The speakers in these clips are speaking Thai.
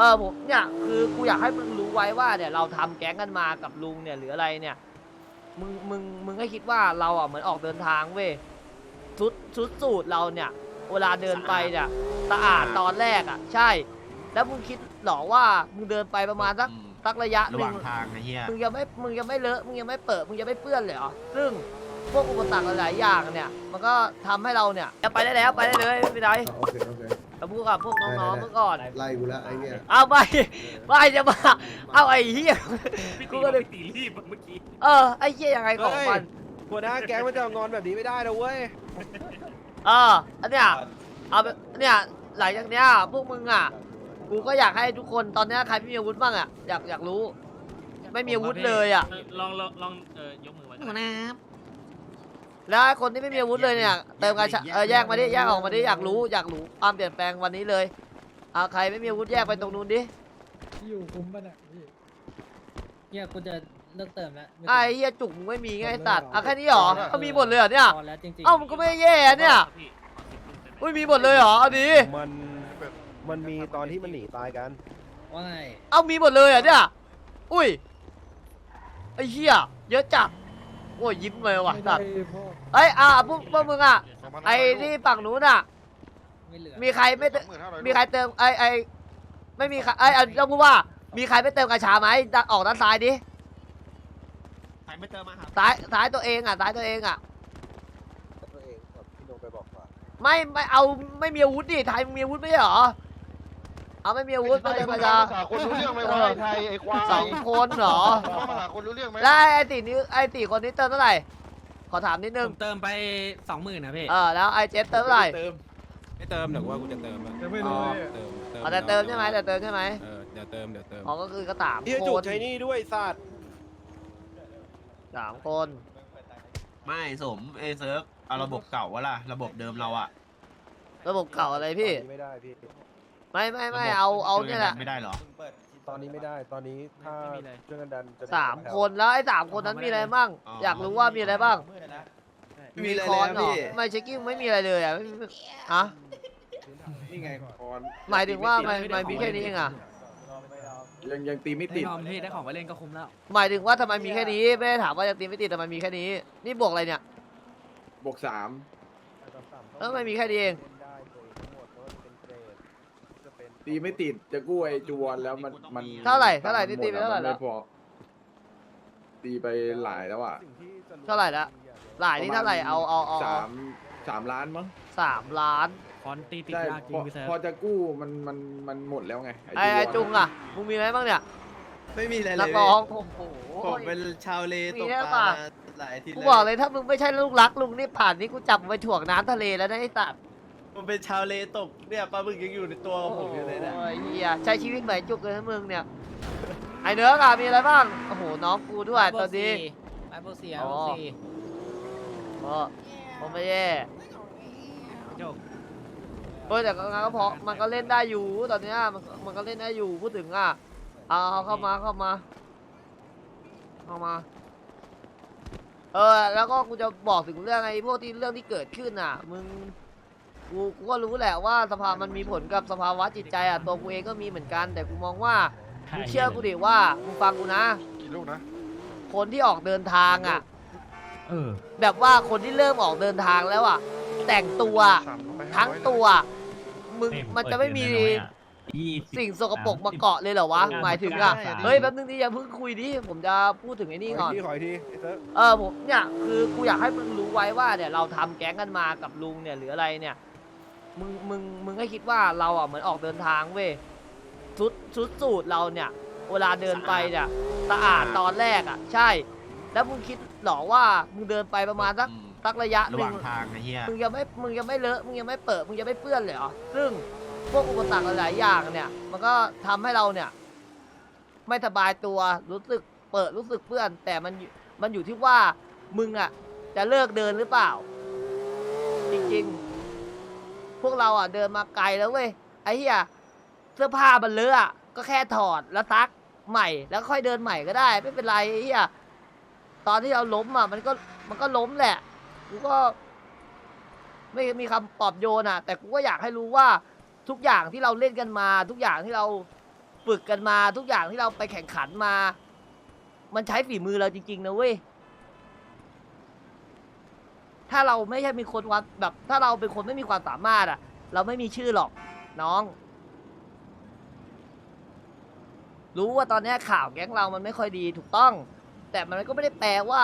ออผมเนี่ยคือกูอยากให้มึงรู้ไว้ว่าเนี่ยเราทำแก๊งกันมากับลุงเนี่ยหรืออะไรเนี่ย มึงมึงมึงก็คิดว่าเราอะเหมือนออกเดินทางเว้ยชุดชุดสูตรเราเนี่ย เวลาเดินไปเนี่ยสะอาดตอนแรกอะ ใช่ แล้วมึงคิดหรอว่ามึงเดินไปประมาณสักอืมสักระยะหระหนึ่ว่างงทางไอ้เหี้ยมึงยังไม่มึงยังไม่เลอะมึงยังไม่เปิดมึงยังไม่เปื้อนเลยเหรอซึ่งพวกอุปสรรคหลายๆอย่างเนี่ย มันก็ทำให้เราเนี่ยไปได้แล้วไปได้เลยไม่เป็นไร โอเคโอเคเราพูดกับพวกน้องๆเมื่อก่อน ไล่กูแล้วไอ้เนี่ยเอาไม่ไม่จะมาเอาไอ้เหี้ย พี่กูตีก็บอกเลย พี่ตีรีบเมื่อกี้เออไอ้เหี้ยยังไงของมันหัวหน้าแก๊งมันจะงอนแบบนี้ไม่ได้นะเว้ยเอออันเนี้ยเอาแบบเนี่ยหลังจากเนี้ยพวกมึงอะกูก็อยากให้ทุกคนตอนเนี้ยใครไม่มีอาวุธบ้างอะอยากอยากรู้ ไม่มีอาวุธเลยอะลองลองลองเออยกมือไว้หัวหน้าครับ แล้วไอ้คนที่ไม่มีอาวุธเลยเนี่ยเติมกาชาเออแยกมาดิแยกออกมาดิอยากรู้อยากรู้ความเปลี่ยนแปลงวันนี้เลยอ่าใครไม่มีอาวุธแยกไปตรงนู้นดิที่อยู่คุ้มป่ะเนี่ยพี่เนี่ยกูจะเลิกเติมแล้วม่ไอ้เหี้ยจุกมึงไม่มีไงไอ้ตัดอะแค่นี้เหรอเขามีหมดเลยเหรอเนี่ยพอแล้วจริงๆเอ้ามันก็ไม่แย่เนี่ยพี่เอาสิบลูกได้ไหมอุ้ยมีหมดเลยเหรอเอาดีมันมันมีตอนที่มันหนีตายกันว่าไงเอ้ามีหมดเลยเหรอเนี่ยอุ้ยไอ้เหี้ยเยอะจัด โอ้ยยิ้มเลยว่ะไม่ตัได้ดพ่อเอ้ยอะพวกพวกมึงอะไอ้ที่ฝั่งนู้นอะไม่เหลือมีใครไม่เติมมีใครเติมไอ้ไอ้ไม่มีใครไอ้ไอ้ต้องพูดว่า มีใครไม่เติมกระชาไหมดักออกด้านซ้ายดิใครไม่เติมมาหาซ้ายซ้ายตัวเองอะซ้ายตัวเองอะตัวเองกับพี่นงไปบอกว่าไม่ไม่เอาไม่มีอาวุธดิไทยมึงมีอาวุธไม่ใช่เหรอ เอาไม่มีอาวุธไม่เติมกระชาภาษาคนรู้เรื่องไหมวะไอ้ไทยไอ้ควายสองคนเหรอว่าภาษาคนรู้เรื่องไหมแล้วไอ้ตีนี้ไอ้ตีคนนี้เติมเท่าไหร่ ขอถามนิดนึผงมเติมไปสองหมื่นนะพี่ เออแล้วไอ้เจสเติมเท่าไหร่ ไม่เติมเดี๋ยวว่ากูจะเติมอะยังไม่รู้เลยเติมอ๋อแต่เติมใช่ไหมแต่เติมใช่ไหมเออเดี๋ยวเติมเดี๋ยวเติมอ๋อก็คือก็สามพี่คจุกนใช้นี่ด้วยสัตว์สามคน ไม่สมเอยเซิร์ฟเอาระบบเก่าวะล่ะ ระบบเดิมเราอะระบบเก่าอะไรพี่ตอนนี้ไม่ได้พี่ ไม่ไม่ไม่ระบบเอาเอาช่วเนี่ยแหละกัไม่ได้เหรอตอนนี้ไม่ได้ตอนนี้ถ้าช่วยกันดันจะได้สามคนแล้วไอ้สามคนนั้นมีอะไรบ้างอ๋ออยากรู้ว่ามีอะไรบ้างไม่มีอะไรคเลยอนนะเหรอพี่ไม่เช็คกิ้งไม่มีอะไรเลยอะไม่มีอะนี่ไงคอนหมายถึงว่ามันมันมีแค่นี้เองอะยังยังตีไม่ไม่ติดยอมพี่ได้ของมาเล่นก็คุ้มแล้วหมายถึงว่าทำไมมีแค่นี้ไม่ได้ถามว่าจะตีไม่ติดแต่มันมีแค่นี้ นี่บวกอะไรเนี่ยบวกสามเออไม่มีแค่นี้เอง ตีไม่ติดจะกู้ไอ้จวนแล้วมันมันเท่าไหร่เท่าไหร่นี่ตีไปเท่าไหร่มันแล้วไม่พอตีไปหลายแล้วอะสิ่งที่จะเท่าไหร่ละ หลายนี่เท่าไหร่เอาเอาเอาสาเอามสามล้านมั้งสามล้านฟอนต์ตีติดได้ยากจริพงอพี่เซิร์ฟพอจะกู้มันมันมันหมดแล้วไงไอ้ไอ้จุงอะมึงมีไหมบ้างเนี่ยไม่มีอะไรเลนักยร้องโอ้โห ผมเป็นชาวเลมีตกแค่ปลาปะมาหลายอาทิตย์กูแล้วบอกเลยถ้ามึงไม่ใช่ลูกรักลุงนี่ผ่านนี่กูจับมึงไปถ่วงน้ำทะเลแล้วนะไอ้ตัด ผมเป็นชาวเลตกเนี่ยปลาบึกยังอยู่ในตัวผมอยู่เลยนะโอ้ยเฮียใช้ชีวิตเหมือนจุกเลยนะมึงเนี่ย ไอเนื้อกอะมีอะไรบ้าง โอ้โห น้องกูด้วยตอนนี้ ไอโบเซียอ๋ไออโบซีก็ผมไม่แย่จบเออแต่ก็งั้นก็เพราะมันก็เล่นได้อยู่ตอนเนี้ยมันมันก็เล่นได้อยู่พูดถึงอะเอาเอาเข้ามาเข้ามาเข้ามา เออ แล้วก็กูจะบอกถึงเรื่องไอ้พวกที่เรื่องที่เกิดขึ้นอะ มึง กูกูก็รู้แหละว่าสภามันมีผลกับสภาวะจิตใจอะตัวกูเองก็มีเหมือนกัน แต่กูมองว่ามึงเชื่อกูดิว่ามึงฟังกูนะ กี่ลูกนะ คนที่ออกเดินทางอะ เออ แบบว่าคนที่เริ่มออกเดินทางแล้วอะ แต่งตัวสามร้อยทั้งตัว มึงมันจะไม่มีสิ่งสกปรกมาเกาะเลยเหรอวะ หมายถึงอะเฮ้ยแป๊บนึงดิอย่าเพิ่งคุยดิผมจะพูดถึงไอ้นี่ขก่ออนอีกทีขออีกทีไอ้เซิร์ฟเออผมเนี่ยคือกูอยากให้มึงรู้ไว้ว่าเนี่ยเราทำแก๊งกันมากับลุงเนี่ยหรืออะไรเนี่ย มึงมึงมึงก็คิดว่าเราอะเหมือนออกเดินทางเว้ยชุดชุดสูตรเราเนี่ย เวลาเดินไปเนี่ยสะอาดตอนแรกอะ ใช่ แล้วมึงคิดหรอว่ามึงเดินไปประมาณสักอืม สักระยะหระหนึ่ว่างงทางไอ้เหี้ย มึงยังไม่มึงยังไม่เลอะมึงยังไม่เปิดมึงยังไม่เปื้อนเลยเหรอซึ่งพวกอุปสรรคหลายๆอย่างเนี่ย มันก็ทำให้เราเนี่ย ไม่สบายตัวรู้สึกเปิดรู้สึกเปื้อน แต่มันอยู่มันอยู่ที่ว่ามึงอะ จะเลิกเดินหรือเปล่า จริงๆ พวกเราอะเดินมาไกลแล้วเว้ยไอ้เหี้ยเสื้อผ้ามันเลอะอก็แค่ถอดแล้วซักใหม่แล้วค่อยเดินใหม่ก็ได้ ไม่เป็นไรไอ้เหี้ยตอนที่เราล้มอะ มันก็มันก็ล้มแหละกูก็ ไม่มีคำปลอบโยนอะ แต่กูก็อยากให้รู้ว่าทุกอย่างที่เราเล่นกันมา ทุกอย่างที่เราฝึกกันมา ทุกอย่างที่เราไปแข่งขันมา มันใช้ฝีมือเราจริงๆนะเว้ย ถ้าเราไม่ใช่มีคนวัดแบบ ถ้าเราเป็นคนไม่มีความสามารถอะ เราไม่มีชื่อหรอกน้อง รู้ว่าตอนนี้ข่าวแก๊งเรามันไม่ค่อยดีถูกต้อง แต่มันก็ไม่ได้แปลว่า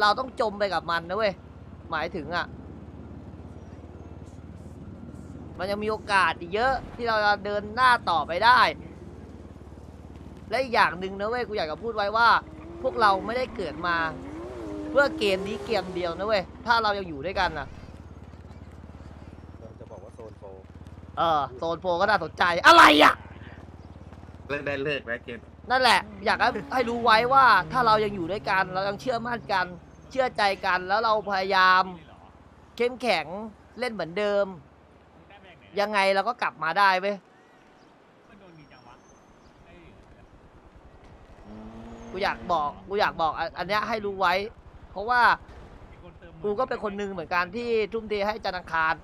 เราต้องจมไปกับมันนะเว้ยหมายถึงอะ มันยังมีโอกาสอีกเยอะที่เราจะเดินหน้าต่อไปได้ และอีกอย่างหนึ่งนะเว้ยกูอยากจะพูดไว้ว่า พวกเราไม่ได้เกิดมา เพื่อเกมนี้เกมเดียวนะเว้ย ถ้าเรายังอยู่ด้วยกันนะเราจะบอกว่าโซนโฟเออโซนโฟก็น่าสนใจอะไรอะ เลิกได้เลิกแล้วเกมนั่นแหละ อยากให้ให้รู้ไว้ว่าถ้าเรายังอยู่ด้วยกัน เรายังเชื่อมั่นกัน เชื่อใจกันแล้วเราพยายาม เข้มแข็งเล่นเหมือนเดิม ยังไงเราก็กลับมาได้เว้ยกูอยากบอกกูอยากบอกอันอันเนี้ยให้รู้ไว้ เพราะว่ากูก็เป็นคนหนึ่งเหมือนกันที่ทุ่มเทให้จันทร์อังคาร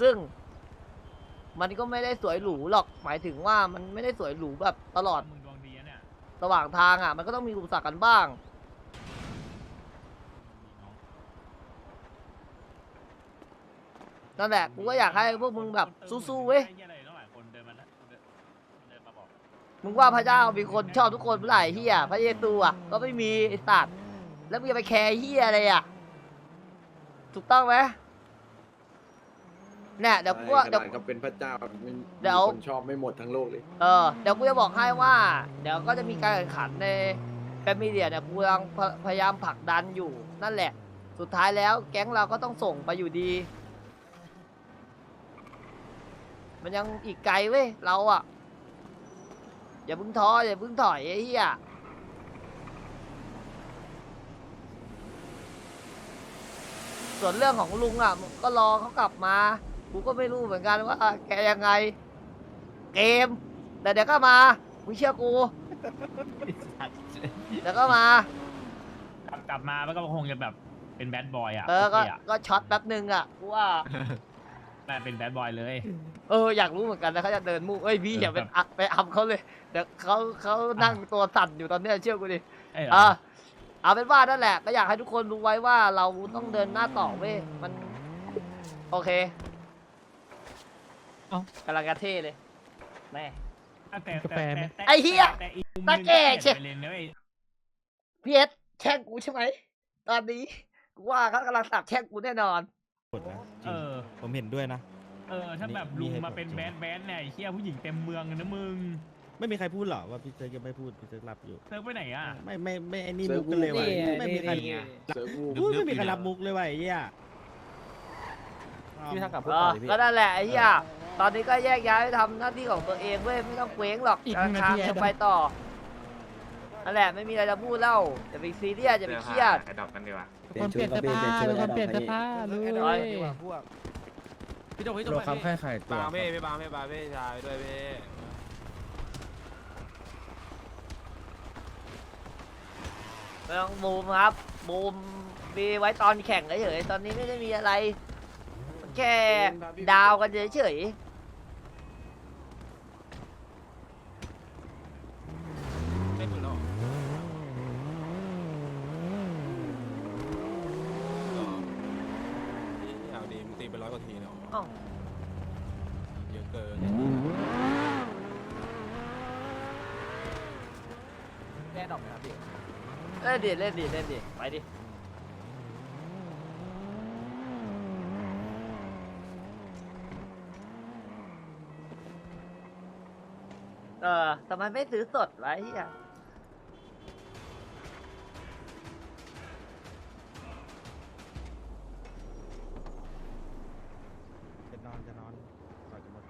ซึ่ง มันก็ไม่ได้สวยหรูหรอกหมายถึงว่ามันไม่ได้สวยหรูแบบตลอดมึงดวงดีนะเนี่ยระหว่างทางอะ มันก็ต้องมีอุปสรรคกันบ้าง นั่นแหละกูก็อยากให้พวกมึงแบบสู้ๆเว้ยไอ้หี้อะไรระหว่างคนเดินมานะเดินเดินมาบอก มึงว่าพระเจ้ามีคนชอบทุกคนเมื่อไหร่เฮียพระเยซูอะก็ไม่มีไอ้สัตว์ แล้วมึงจะไปแคร์เฮียอะไรอะ ถูกต้องไหมเนี่ยเดี๋ยวกูว่าขเดี๋ยวนาดเขาเป็นพระเจ้าไม่เดี๋ยวมีคนชอบไม่หมดทั้งโลกเลยเออเดี๋ยวกูจะบอกให้ว่า เดี๋ยวก็จะมีการแข่งขันในแฟมิเลียเนี่ยกูกำลังพพยายามผลักดันอยู่นั่นแหละ สุดท้ายแล้วแก๊งเราก็ต้องส่งไปอยู่ดี มันยังอีกไกลเว้ยเราอะอย่าเพึ่งท้ออย่าเพึ่งถอยไอ้เหี้ย ส่วนเรื่องของลุงอะมึงก็รอเขากลับมา กูก็ไม่รู้เหมือนกันว่า แกยังไง เกม แต่เดี๋ยวก็มามึงเชื่อกู เดี๋ยวก็มา กลับกลับมามันก็คงจะแบบเป็นแบดบอยอะเออ ก็โคอะก็ช็อตแป๊บนึงอะกูว่าแต่เป็นแบดบอยเลย เอออยากรู้เหมือนกันนะเขาจะเดินมุ่งเอ้ยพี่อย่าไปอักไปอัมเขาเลยเดี๋ยวเขาเขานั่งตัวสั่นอยู่ตอนเนี้ยเชื่อกูดิเอ้ย เหรเอออเอาเป็นว่านั่นแหละก็อยากให้ทุกคนรู้ไว้ว่าเราต้องเดินหน้าต่อเว้ยมัน โอเคเอ้ากำลังกระเท่เลยแม่ แต่กาแฟไหมแต่ไอ้เหี้ยแต่อีกมุมตาหนึ่งแก่เปลี่ยนเชี่ยไปเลยนะเว้ยพี่เอสแช่งกูใช่ไหมตอนนี้กูว่าเขากำลังสับแช่งกูแน่นอนเออผมเห็นด้วยนะ เออ ถ้าแบบมีลุงเหตุผลมาเป็นจริงแบดแบดเนี่ยไอ้เฮียผู้หญิงเต็มเมืองเลยนะมึง ไม่มีใครพูดหรอว่าพี่เซิร์กยังไม่พูดพี่เซิร์กรับอยู่ เซิร์ฟไปไหนอะ ไม่ไม่ไม่ไอ้นี่เซิร์มุฟกกันเลยว่ะนี่ไม่มีใครนี่เซิร์ฟวูพูดไม่มีใครรับมุกเลยว่ะไอ้เหี้ยพี่ทางกับพูดเอต่ออดิพี่ก็นั่นแหละไอ้เหี้ยตอนนี้ก็แยกย้ายไปทำหน้าที่ของตัวเองเว้ยไม่ต้องเคว้งหรอกอีกธนาคารหนึ่งนาที จะไปต่อนั่นแหละไม่มีอะไรจะพูดแล้วอย่าไปซีเรียสอย่าไปเครียดทุกคนเปลี่ยนเสื้อผ้าทุกคนเปลี่ยนเสื้อผ้าเลร้อยย พี่จงพี่จงโลคำแค่ไข่ตัว บางเพ่พี่บางเพ่บางเพ่ชายด้วยเพ่ ไม่ต้องบูมครับบูมมีไว้ตอนแข่งเฉยๆตอนนี้ไม่ได้มีอะไรแค่ดาวกันเฉยไม่ถึงแล้วเอาดีมึงตีไปร้อยกว่าทีเนาะๆอ้าว เยอะเกินแน่ดอกนะครับพี่ เล่นดิเล่นดิเล่นดิไปดิเออทำไมไม่ซื้อสดไว้เฮีย จะนอนจะนอนก่อนจะหมด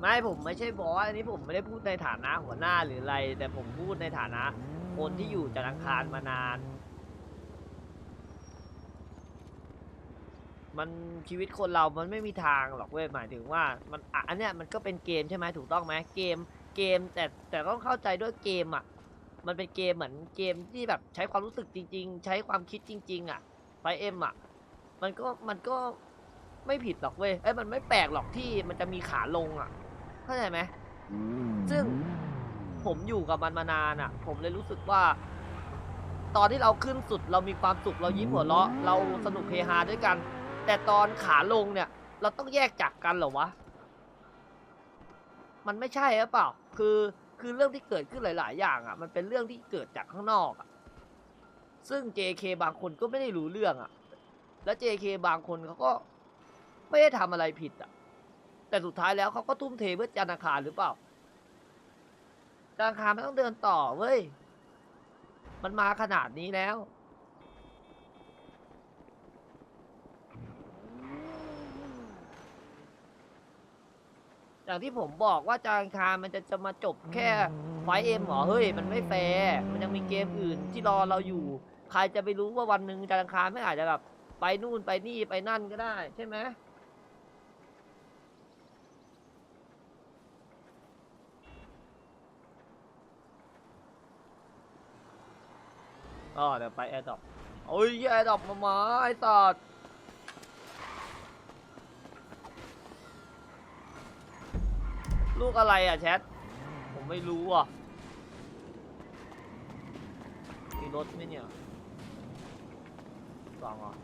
ไม่ ผมไม่ใช่บอสอันนี้ผมไม่ได้พูดในฐานะหัวหน้าหรืออะไร แต่ผมพูดในฐานะ คนที่อยู่จันทร์อังคารมานาน มันชีวิตคนเรามันไม่มีทางหรอกเว้ยหมายถึงว่ามันอะอันเนี้ยมันก็เป็นเกมใช่ไหมถูกต้องไหมเกมเกมแต่แต่ต้องเข้าใจด้วยเกมอะมันเป็นเกมเหมือนเกมที่แบบใช้ความรู้สึกจริง ๆ ใช้ความคิดจริง ๆ อะไฟเอ็มอะมันก็มันก็ไม่ผิดหรอกเว้ยเอ้ยมันไม่แปลกหรอกที่มันจะมีขาลงอะ เข้าใจไหมซึ่งผมอยู่กับมันมานานอะ ผมเลยรู้สึกว่า ตอนที่เราขึ้นสุดเรามีความสุขเรายิ้มหัวเราะเราสนุกเฮฮาด้วยกัน แต่ตอนขาลงเนี่ย เราต้องแยกจากกันเหรอวะมันไม่ใช่หรือเปล่า คือคือเรื่องที่เกิดขึ้นหลาย ๆ อย่างอะ มันเป็นเรื่องที่เกิดจากข้างนอกอะ ซึ่ง JK บางคนก็ไม่ได้รู้เรื่องอะ และ JK บางคนเขาก็ไม่ได้ทำอะไรผิดอะ แต่สุดท้ายแล้วเขาก็ทุ่มเทเพื่อจันทร์อังคารหรือเปล่าจันทร์อังคารไม่ต้องเดินต่อเว้ย มันมาขนาดนี้แล้ว อย่างที่ผมบอกว่าจานทร์อังคารมันจะจะมาจบแค่ไฟเอ็มเหรอเฮ้ย มันไม่แฟร์มันยังมีเกมอื่นที่รอเราอยู่ ใครจะไปรู้ว่าวันหนึ่งจานทร์อังคารไม่อาจจะแบบไปนู่นไปนี่ไปนั่นก็ได้ใช่ไหม อ๋อเดี๋ยวไปแอร์ดรอปโอ้ยแอร์ดรอปมามาไอ้สัตว์ลูกอะไรอะแชท ผมไม่รู้อะมีรถไหมเนี่ยสองอะ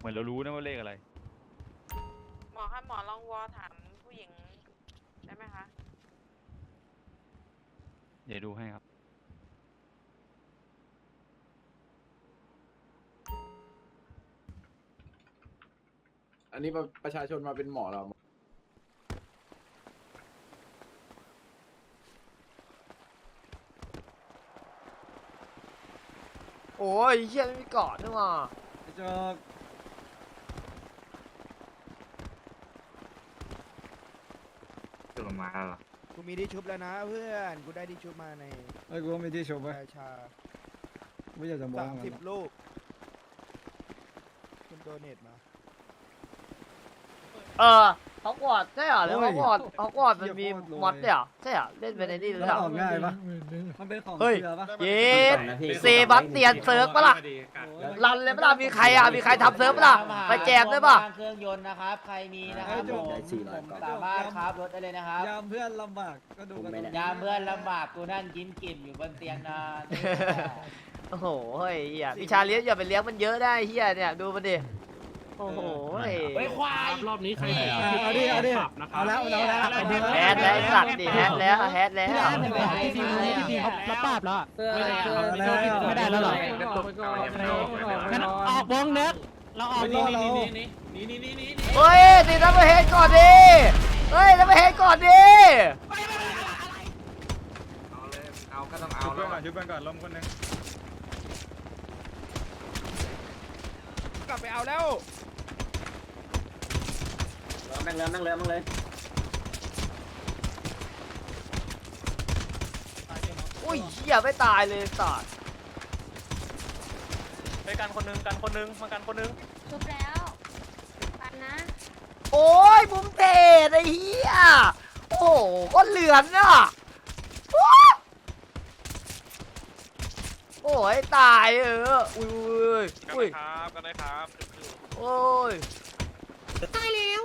เหมือนเรารู้นะว่าเลขอะไร หมอคะหมอลองวอถามผู้หญิงได้ไหมคะเดี๋ยวดูให้ครับ อันนี้ประประชาชนมาเป็นหมอเราโอ้ยเฮียไม่มีเกาะนี่หว่าจอก ตัวมาเหรอกูมีที่ชุบแล้วนะเพื่อนกูได้ที่ชุบมาในไอ้กูไม่ที่ชมไปราชาไม่อยากจะมองสามมันสิบลูกคุณโดเนทมา เออ เขากอดใช่เหรอแล้วเขากอดเขากอดมันมีมอดเนี่ยเหรอใช่เหรอเล่นไปในนี่หรือเปล่า ง่ายปะ มันเป็นของเฮ้ยเสือปะเย็ด เซบัสเตียนเซิร์ฟปะล่ะ รันเลยปะล่ะมีใครอะมีใครทำเซิร์ฟปะล่ะไปแจมได้ปะเครื่องยนต์นะครับ ใครมีนะครับผมผมสามารถครับรถได้เลยนะครับยามเพื่อนลำบากก็ดูกันยามเพื่อนลำบากกูนั่งกินกลิ่นอยู่บนเตียงนานโอ้โหเฮ้ยเฮียพี่ชาเลี้ยงอย่าไปเลี้ยงมันเยอะได้เฮียเนี่ยดูมันดิ โอ้โหเฮ้ยเฮ้ยควาย รอบนี้ใครเอาดิเอาดิเอาแล้วเอาแล้วเอาแล้วแฮดแล้วไอ้สัตว์ดิแฮดแล้วแฮดแล้วมาปราบแล้วเสื้ออะไรเสื้อไม่ได้แล้วเหรองั้นออกวงเน็กเราออกวงเฮ้ยตีนับเฮดก่อนดิเฮ้ยนับเฮดก่อนดิเอาเลยเอาก็ต้องเอาชุบแล้เพื่อนวก่อนชุบเพื่อนก่อนล้มคนหนึงกลับไปเอาแล้ว นั่งเลยนั่งเลยนั่งเลยอุ้ยเฮียไม่ตายเลยสัตว์ไปกันคนหนึงกันคนหนึงมากันคนหนึงชุบแล้วปันนะโอ้ยมุมเตะไอ้เฮียโอ้โหก็เหลือนอะโอ้โอ้ยตายเอออุ้ยอุ้ยกันอุ้ยได้ครับกันได้ครับโอ้ยตายแล้ว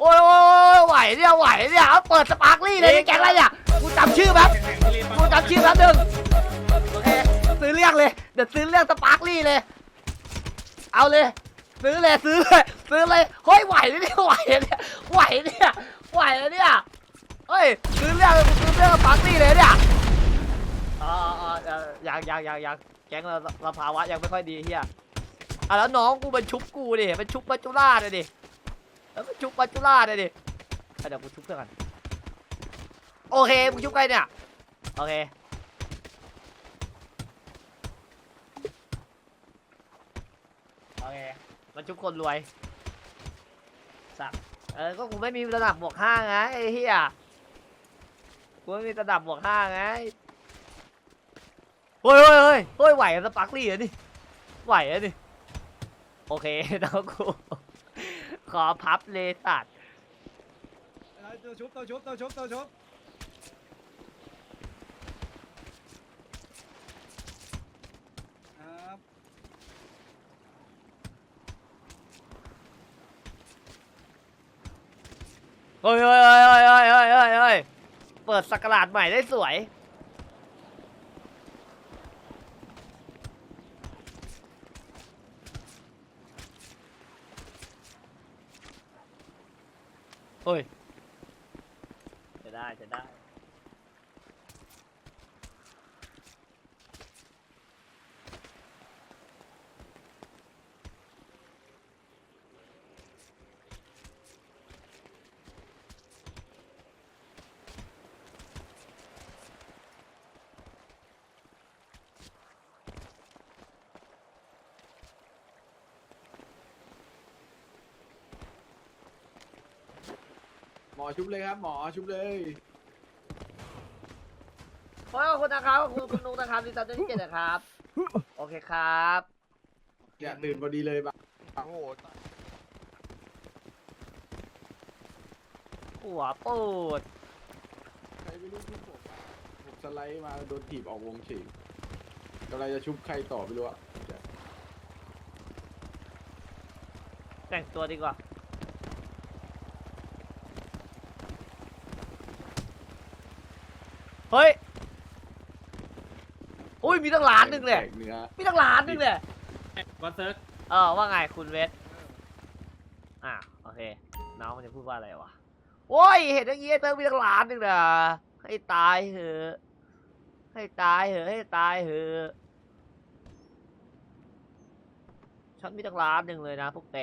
โอ้ยโอ้ยไหว เนี่ยไหวเนี่ยเอาเปิดสปาร์คลี่เลยนี่แกงอะไรเนี่ยกูจำชื่อแป๊บกูจำชื่อแป๊บนึงโอเคซื้อเรื่องเลยเดี๋ยวซื้อเรื่องสปาร์คลี่เลย เอาเลย ซื้อเลยซื้อเลยซื้อเลยเฮ้ยไหวเนี่ยไหวเนี่ยไหวเนี่ยไหวแล้วเนี่ยเฮ้ยซื้อเรื่องซื้อเรื่องสปาร์คลี่เลยเนี่ยอ๋ออ๋อเออยังยังยังยังแก๊งเราเราภาวะยังไม่ค่อยดีเฮียอะแล้วน้องกูมันชุบกูดิมันชุบปัจจุราชเลยดิแล้วมันชุบปัจจุราชเลยดิอะ เดี๋ยวกูชุบเพื่อนกันโอเคมึงชุบใครเนี่ยโอเคโอเคมันชุบคนรวยสักเออก็กูไม่มีระดับบวกห้าไงไอ้เฮียกูไม่มีระดับบวกห้าไงเฮ้ยเฮ้ยเฮ้ยเฮ้ยไหวกับสปาร์คลี่เหรอนี่ไหวอะนี่โอเคน้องกูขอพับเลยสัตว์ ตชุบตัวชุบตัวชุบตัวชุบเฮ้ยเฮ้ยเฮ้ยเฮ้ยเฮ้ยเฮ้ยเปิดสักราชใหม่ได้สวย เฮ้ย ได้จะได้ หมอชุบเลยครับ หมอชุบเลยขอบคุณนะครับขอบคุณคุณนุ๊กนะครับที่ตามที่เจ็ดนะครับ โอเคครับเนี่ยตื่นพอดีเลยบ้าโอ้โหหัวปูดใครไม่รู้ชุบผมอะผมสไลด์มาโดนถีบออกวงเฉยกำลังจะชุบใครต่อไม่รู้อะแต่งตัวดีกว่า เฮ้ยอุ้ยมีตั้งล้านหนึ่งเลยแตกเนื้อมีตั้งล้านหนึ่งเลยก็เซิร์ฟเออว่าไงคุณเวทอะโอเคน้องมันจะพูดว่าอะไรวะโอ้ยเห็นอย่างงี้เติมมีตั้งล้านหนึ่งนะให้ตายเหอะให้ตายเหอะให้ตายเหอะฉันมีตั้งล้านหนึ่งเลยนะพวกแก